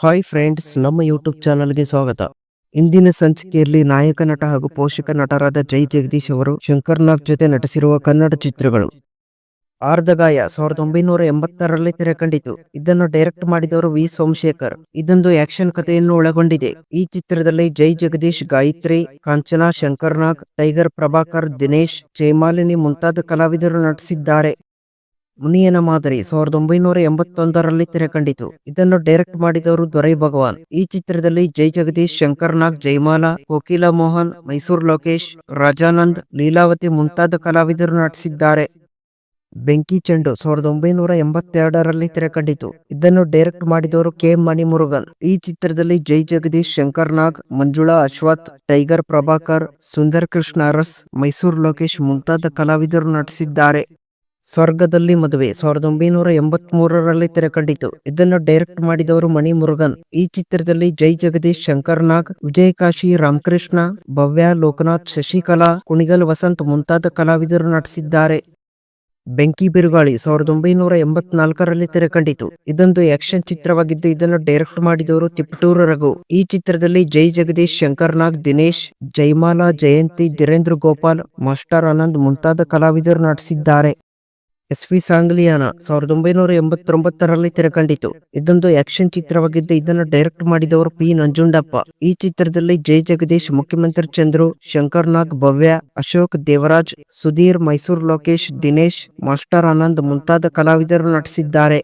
Hi friends ನಮ್ಮ YouTube ಚಾನಲ್ಗೆ ಸ್ವಾಗತ. ಇಂದಿನ ಸಂಚಿಕೆಯಲ್ಲಿ ನಾಯಕ ನಟ ಹಾಗೂ ಪೋಷಕ ನಟರಾದ ಜೈ ಜಗದೀಶ್ ಅವರು ಶಂಕರ್ ನಾಗ್ ಜೊತೆ ನಟಿಸಿರುವ ಕನ್ನಡ ಚಿತ್ರಗಳು. ಆರ್ಧಗಾಯ ಸಾವಿರದ ಒಂಬೈನೂರ ಎಂಬತ್ತರಲ್ಲಿ ತೆರೆ ಕಂಡಿತು ಇದನ್ನು ಡೈರೆಕ್ಟ್ ಮಾಡಿದವರು ವಿ. ಸೋಮಶೇಖರ್. ಇದೊಂದು ಆಕ್ಷನ್ ಕಥೆಯನ್ನು ಒಳಗೊಂಡಿದೆ. ಈ ಚಿತ್ರದಲ್ಲಿ ಜೈ ಜಗದೀಶ್, ಗಾಯತ್ರಿ, ಕಾಂಚನಾ ಶಂಕರ್ ನಾಗ್ ಟೈಗರ್, ಪ್ರಭಾಕರ್, ದಿನೇಶ್, ಜಯಮಾಲಿನಿ ಮುಂತಾದ ಕಲಾವಿದರು ನಟಿಸಿದ್ದಾರೆ. ಮುನಿಯನ ಮಾದರಿ ಸಾವಿರದ ಒಂಬೈನೂರ ಎಂಬತ್ತೊಂದರಲ್ಲಿ ತೆರೆ ಕಂಡಿತು ಇದನ್ನು ಡೈರೆಕ್ಟ್ ಮಾಡಿದವರು ದೊರೈ ಭಗವಾನ್. ಈ ಚಿತ್ರದಲ್ಲಿ ಜೈ ಜಗದೀಶ್, ಶಂಕರ್ ನಾಗ್ ಜೈಮಾಲಾ ಕೋಕಿಲಾ ಮೋಹನ್, ಮೈಸೂರು ಲೋಕೇಶ್, ರಾಜಾನಂದ್, ಲೀಲಾವತಿ ಮುಂತಾದ ಕಲಾವಿದರು ನಟಿಸಿದ್ದಾರೆ. ಬೆಂಕಿ ಚೆಂಡು ಸಾವಿರದ ಒಂಬೈನೂರ ಎಂಬತ್ತೆರಡರಲ್ಲಿ ತೆರೆ ಕಂಡಿತು ಇದನ್ನು ಡೈರೆಕ್ಟ್ ಮಾಡಿದವರು ಕೆ ಮಣಿಮುರುಗನ್. ಈ ಚಿತ್ರದಲ್ಲಿ ಜೈ ಜಗದೀಶ್, ಶಂಕರ್ ನಾಗ್, ಮಂಜುಳಾ ಅಶ್ವಥ್, ಟೈಗರ್ ಪ್ರಭಾಕರ್, ಸುಂದರ್ ಕೃಷ್ಣ ಅರಸ್ ಮೈಸೂರು ಲೋಕೇಶ್ ಮುಂತಾದ ಕಲಾವಿದರು ನಟಿಸಿದ್ದಾರೆ. ಸ್ವರ್ಗದಲ್ಲಿ ಮದುವೆ ಸಾವಿರದ ಒಂಬೈನೂರ ಎಂಬತ್ ಮೂರರಲ್ಲಿ ತೆರೆ ಕಂಡಿತು ಇದನ್ನು ಡೈರೆಕ್ಟ್ ಮಾಡಿದವರು ಮಣಿ ಮುರುಗನ್ ಈ ಚಿತ್ರದಲ್ಲಿ ಜೈ ಜಗದೀಶ್, ಶಂಕರ್ ನಾಗ್ ವಿಜಯ ಕಾಶಿ ರಾಮಕೃಷ್ಣ, ಭವ್ಯ ಲೋಕನಾಥ್, ಶಶಿಕಲಾ, ಕುಣಿಗಲ್ ವಸಂತ್ ಮುಂತಾದ ಕಲಾವಿದರು ನಟಿಸಿದ್ದಾರೆ. ಬೆಂಕಿ ಬಿರುಗಾಳಿ ಸಾವಿರದ ಒಂಬೈನೂರ ಎಂಬತ್ನಾಲ್ಕರಲ್ಲಿ ತೆರೆ ಕಂಡಿತು ಇದೊಂದು ಆಕ್ಷನ್ ಚಿತ್ರವಾಗಿದ್ದು, ಇದನ್ನು ಡೈರೆಕ್ಟ್ ಮಾಡಿದವರು ತಿಪ್ಪಟೂರು ರಘು. ಈ ಚಿತ್ರದಲ್ಲಿ ಜೈ ಜಗದೀಶ್, ಶಂಕರ್ ನಾಗ್, ದಿನೇಶ್ ಜೈಮಾಲಾ ಜಯಂತಿ, ಧೀರೇಂದ್ರ ಗೋಪಾಲ್, ಮಾಸ್ಟರ್ ಆನಂದ್ ಮುಂತಾದ ಕಲಾವಿದರು ನಟಿಸಿದ್ದಾರೆ. ಎಸ್ ವಿ ಸಾಂಗ್ಲಿಯಾನ ಸಾವಿರದ ಒಂಬೈನೂರ ಎಂಬತ್ತೊಂಬತ್ತರಲ್ಲಿ ತೆರೆ ಕಂಡಿತು ಇದೊಂದು ಆಕ್ಷನ್ ಚಿತ್ರವಾಗಿದ್ದು ಇದನ್ನು ಡೈರೆಕ್ಟ್ ಮಾಡಿದವರು ಪಿ. ನಂಜುಂಡಪ್ಪ. ಈ ಚಿತ್ರದಲ್ಲಿ ಜೈ ಜಗದೀಶ್, ಮುಖ್ಯಮಂತ್ರಿ ಚಂದ್ರು, ಶಂಕರ್ ನಾಗ್, ಭವ್ಯ, ಅಶೋಕ್, ದೇವರಾಜ್, ಸುಧೀರ್, ಮೈಸೂರು ಲೋಕೇಶ್, ದಿನೇಶ್, ಮಾಸ್ಟರ್ ಆನಂದ್ ಮುಂತಾದ ಕಲಾವಿದರು ನಟಿಸಿದ್ದಾರೆ.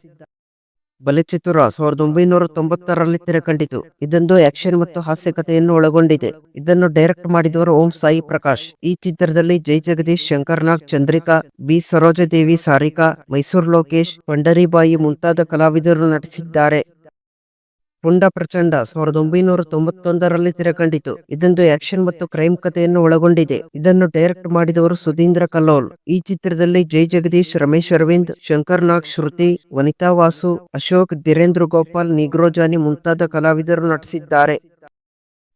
ಬಲಿಚಿತ್ರ ಸಾವಿರದ ಒಂಬೈನೂರ ತೊಂಬತ್ತರಲ್ಲಿ ತೆರೆ ಕಂಡಿತು ಇದೊಂದು ಆಕ್ಷನ್ ಮತ್ತು ಹಾಸ್ಯ ಕಥೆಯನ್ನು ಒಳಗೊಂಡಿದೆ. ಇದನ್ನು ಡೈರೆಕ್ಟ್ ಮಾಡಿದವರು ಓಂ ಸಾಯಿ ಪ್ರಕಾಶ್. ಈ ಚಿತ್ರದಲ್ಲಿ ಜೈ ಜಗದೀಶ್, ಶಂಕರ್ನಾಗ್, ಚಂದ್ರಿಕಾ, ಬಿ ಸರೋಜದೇವಿ, ಸಾರಿಕಾ, ಮೈಸೂರು ಲೋಕೇಶ್, ಪಂಡರಿಬಾಯಿ ಮುಂತಾದ ಕಲಾವಿದರು ನಟಿಸಿದ್ದಾರೆ. ಪುಂಡ ಪ್ರಚಂಡ ಸಾವಿರದ ಒಂಬೈನೂರ ತೊಂಬತ್ತೊಂದರಲ್ಲಿ ತೆರೆ ಕಂಡಿತು ಇದೊಂದು ಆಕ್ಷನ್ ಮತ್ತು ಕ್ರೈಮ್ ಕಥೆಯನ್ನು ಒಳಗೊಂಡಿದೆ. ಇದನ್ನು ಡೈರೆಕ್ಟ್ ಮಾಡಿದವರು ಸುಧೀಂದ್ರ ಕಲ್ಲೋಲ್. ಈ ಚಿತ್ರದಲ್ಲಿ ಜೈ ಜಗದೀಶ್, ರಮೇಶ್ ಅರವಿಂದ್, ಶಂಕರ್ ನಾಗ್, ಶ್ರುತಿ, ವನಿತಾ ವಾಸು, ಅಶೋಕ್, ಧೀರೇಂದ್ರ ಗೋಪಾಲ್ ನಿಗ್ರೋಜಾನಿ ಮುಂತಾದ ಕಲಾವಿದರು ನಟಿಸಿದ್ದಾರೆ.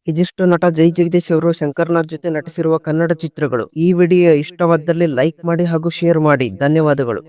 ಇದಿಷ್ಟು ನಟ ಜೈ ಜಗದೀಶ್ ಅವರು ಶಂಕರ್ ನಾಗ್ ಜೊತೆ ನಟಿಸಿರುವ ಕನ್ನಡ ಚಿತ್ರಗಳು. ಈ ವಿಡಿಯೋ ಇಷ್ಟವಾದಲ್ಲಿ ಲೈಕ್ ಮಾಡಿ ಹಾಗೂ ಶೇರ್ ಮಾಡಿ. ಧನ್ಯವಾದಗಳು.